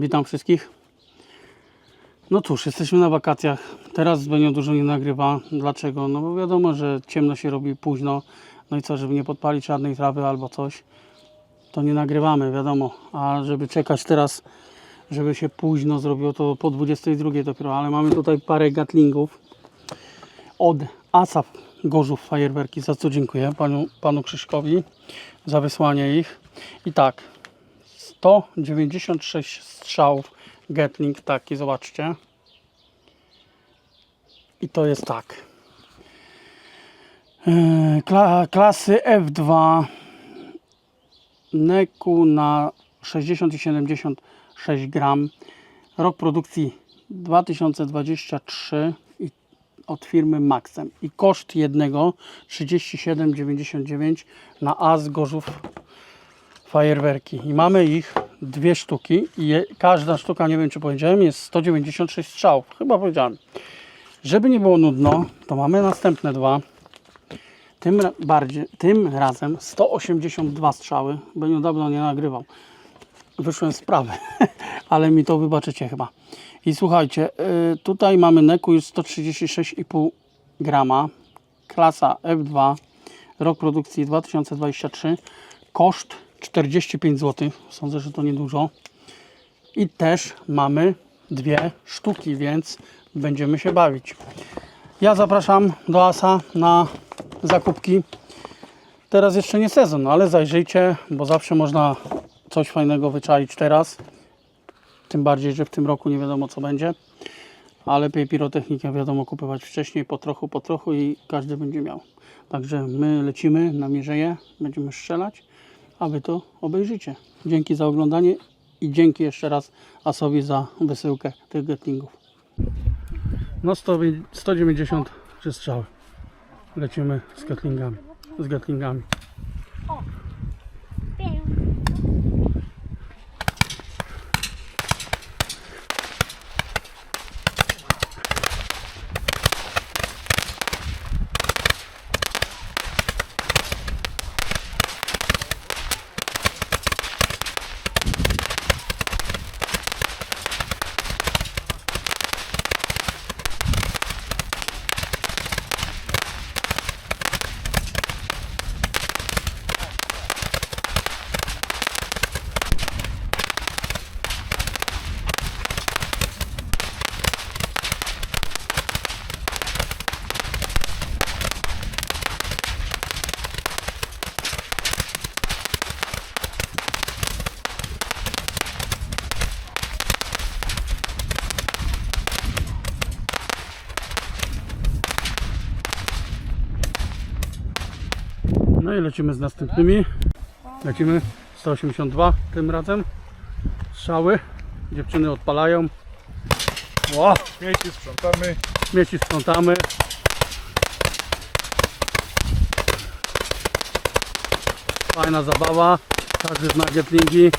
Witam wszystkich. No cóż, jesteśmy na wakacjach. Teraz Zbenią dużo nie nagrywa. Dlaczego? No bo wiadomo, że ciemno się robi późno. No i co, żeby nie podpalić żadnej trawy albo coś, to nie nagrywamy, wiadomo. A żeby czekać teraz, żeby się późno zrobiło, to po 22 dopiero. Ale mamy tutaj parę gatlingów od Asaf Gorzów Fajerwerki, za co dziękuję panu, panu Krzyszkowi za wysłanie ich. I tak, 196 strzałów Gatling taki, zobaczcie. I to jest tak. Eee, Kla, klasy F2 Neku na 60 i 76 gram. Rok produkcji 2023 i od firmy Maxem. I koszt jednego 37,99 na AS Gorzów fajerwerki. I mamy ich dwie sztuki i je, każda sztuka, nie wiem czy powiedziałem, jest 196 strzałów. Chyba powiedziałem. Żeby nie było nudno, to mamy następne dwa. Tym, bardziej, tym razem 182 strzały, bo niedawno nie nagrywał. Wyszłem z sprawy, ale mi to wybaczycie chyba. I słuchajcie, y, tutaj mamy neku już 136,5 grama, klasa F2, rok produkcji 2023, koszt 45 zł, sądzę, że to niedużo. I też mamy dwie sztuki, więc będziemy się bawić. Ja zapraszam do Asa na zakupki. Teraz jeszcze nie sezon, ale zajrzyjcie, bo zawsze można coś fajnego wyczaić teraz. Tym bardziej, że w tym roku nie wiadomo co będzie. A lepiej pirotechnikę wiadomo kupować wcześniej, po trochu, po trochu i każdy będzie miał. Także my lecimy na mierzeję, będziemy strzelać, a wy to obejrzycie. Dzięki za oglądanie i dzięki jeszcze raz Asowi za wysyłkę tych gatlingów. No 100, 193 strzały. Lecimy z gatlingami. Z gatlingami. No i lecimy z następnymi. Lecimy 182 tym razem. Strzały. Dziewczyny odpalają. Ło, Śmieci sprzątamy. śmieci sprzątamy. Fajna zabawa. Każdy zna gatlingi.